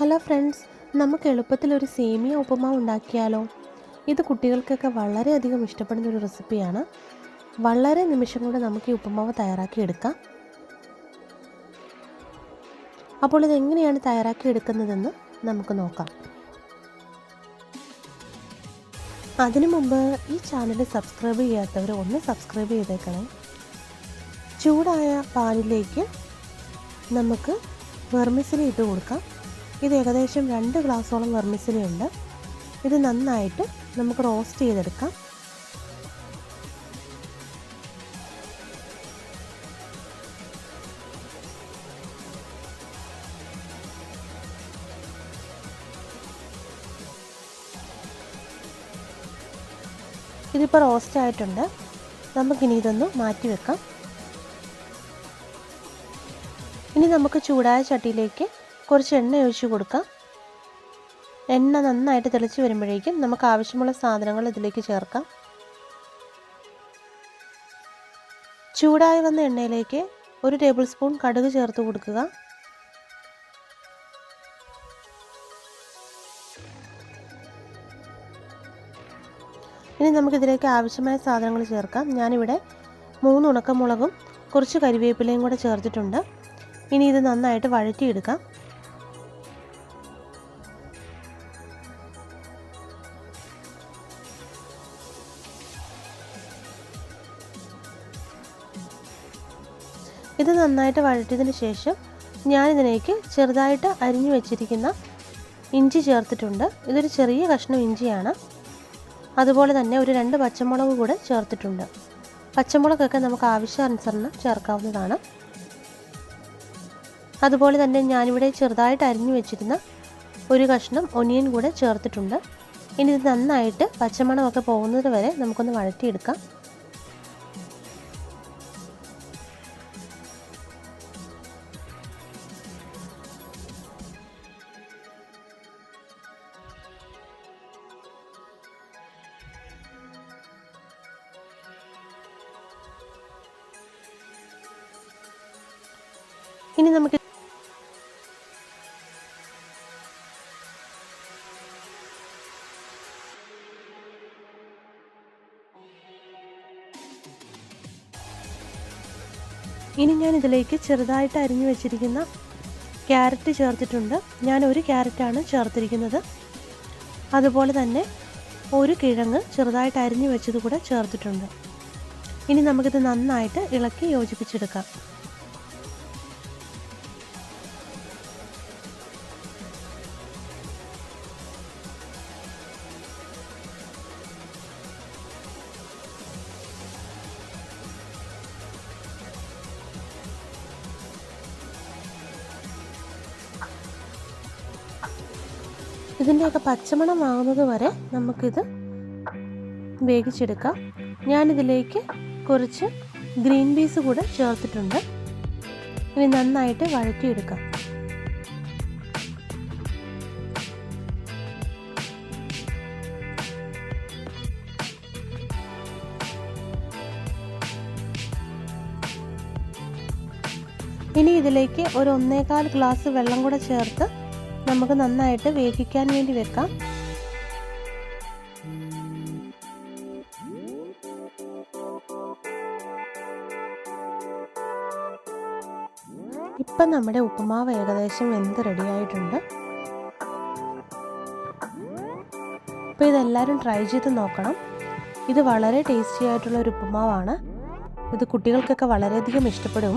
Hello friends നമുക്ക് എളുപ്പത്തിൽ ഒരു സേമിയ ഉപ്പുമാവ് ഉണ്ടാക്കിയാലോ? ഇത് കുട്ടികൾക്കൊക്കെ വളരെയധികം ഇഷ്ടപ്പെടുന്ന ഒരു റെസിപ്പിയാണ്. വളരെ നിമിഷം കൊണ്ട് നമുക്ക് ഈ ഉപ്പുമാവ് തയ്യാറാക്കിയെടുക്കാം അപ്പോൾ ഇതെങ്ങനെയാണ് തയ്യാറാക്കിയെടുക്കുന്നതെന്ന് നമുക്ക് നോക്കാം. അതിനു മുമ്പ് ഈ ചാനൽ സബ്സ്ക്രൈബ് ചെയ്യാത്തവർ ഒന്ന് സബ്സ്ക്രൈബ് ചെയ്തേക്കണേ. ചൂടായ പാലിലേക്ക് നമുക്ക് വെർമിസിലി ഇട്ട് കൊടുക്കാം. ഇത് ഏകദേശം രണ്ട് ഗ്ലാസ്സോളം വെർമിസിലി ഉണ്ട്. ഇത് നന്നായിട്ട് നമുക്ക് റോസ്റ്റ് ചെയ്തെടുക്കാം. ഇതിപ്പോൾ റോസ്റ്റ് ആയിട്ടുണ്ട്. നമുക്കിനി ഇതൊന്ന് മാറ്റി വെക്കാം. ഇനി നമുക്ക് ചൂടായ ചട്ടിയിലേക്ക് കുറച്ച് എണ്ണ ഒഴിച്ച് കൊടുക്കാം. എണ്ണ നന്നായിട്ട് തിളച്ച് വരുമ്പോഴേക്കും നമുക്ക് ആവശ്യമുള്ള സാധനങ്ങൾ ഇതിലേക്ക് ചേർക്കാം. ചൂടായി വന്ന എണ്ണയിലേക്ക് ഒരു ടേബിൾ സ്പൂൺ കടുക് ചേർത്ത് കൊടുക്കുക. ഇനി നമുക്കിതിലേക്ക് ആവശ്യമായ സാധനങ്ങൾ ചേർക്കാം. ഞാനിവിടെ മൂന്ന് ഉണക്കമുളകും കുറച്ച് കരിവേപ്പിലയും കൂടെ ചേർത്തിട്ടുണ്ട്. ഇനി ഇത് നന്നായിട്ട് വഴറ്റിയെടുക്കാം. ഇത് നന്നായിട്ട് വഴറ്റിയതിന് ശേഷം ഞാനിതിലേക്ക് ചെറുതായിട്ട് അരിഞ്ഞു വെച്ചിരിക്കുന്ന ഇഞ്ചി ചേർത്തിട്ടുണ്ട്. ഇതൊരു ചെറിയ കഷ്ണം ഇഞ്ചിയാണ്. അതുപോലെ തന്നെ ഒരു രണ്ട് പച്ചമുളക് കൂടെ ചേർത്തിട്ടുണ്ട്. പച്ചമുളകൊക്കെ നമുക്ക് ആവശ്യാനുസരണം ചേർക്കാവുന്നതാണ്. അതുപോലെ തന്നെ ഞാനിവിടെ ചെറുതായിട്ട് അരിഞ്ഞു വെച്ചിരുന്ന ഒരു കഷ്ണം ഒനിയൻ കൂടെ ചേർത്തിട്ടുണ്ട്. ഇനി ഇത് നന്നായിട്ട് പച്ചമണമൊക്കെ പോകുന്നത് വരെ നമുക്കൊന്ന് വഴറ്റിയെടുക്കാം. ഇനി നമുക്ക് ഇനി ഞാൻ ഇതിലേക്ക് ചെറുതായിട്ട് അരിഞ്ഞു വെച്ചിരിക്കുന്ന ക്യാരറ്റ് ചേർത്തിട്ടുണ്ട്. ഞാൻ ഒരു ക്യാരറ്റാണ് ചേർത്തിരിക്കുന്നത്. അതുപോലെ തന്നെ ഒരു കിഴങ്ങ് ചെറുതായിട്ട് അരിഞ്ഞു വെച്ചത് കൂടെ ചേർത്തിട്ടുണ്ട്. ഇനി നമുക്കിത് നന്നായിട്ട് ഇളക്കി യോജിപ്പിച്ചെടുക്കാം. ഇതിന്റെയൊക്കെ പച്ചമണം ആകുന്നത് വരെ നമുക്കിത് വേവിച്ചെടുക്കാം. ഞാനിതിലേക്ക് കുറച്ച് ഗ്രീൻ പീസ് കൂടെ ചേർത്തിട്ടുണ്ട്. ഇനി നന്നായിട്ട് വഴറ്റിയെടുക്കാം. ഇനി ഇതിലേക്ക് ഒരു ഒന്നേകാൽ ഗ്ലാസ് വെള്ളം കൂടെ ചേർത്ത് നമുക്ക് നന്നായിട്ട് വേവിക്കാൻ വേണ്ടി വെക്കാം. ഇപ്പം നമ്മുടെ ഉപ്പുമാവ് ഏകദേശം വെന്ത് റെഡിയായിട്ടുണ്ട് അപ്പോൾ ഇതെല്ലാവരും ട്രൈ ചെയ്ത് നോക്കണം. ഇത് വളരെ ടേസ്റ്റി ആയിട്ടുള്ള ഒരു ഉപ്പുമാവാണ്. ഇത് കുട്ടികൾക്കൊക്കെ വളരെയധികം ഇഷ്ടപ്പെടും.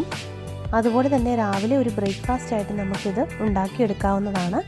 അതുപോലെ തന്നെ രാവിലെ ഒരു ബ്രേക്ക്ഫാസ്റ്റ് ആയിട്ട് നമുക്കിത് ഉണ്ടാക്കിയെടുക്കാവുന്നതാണ്.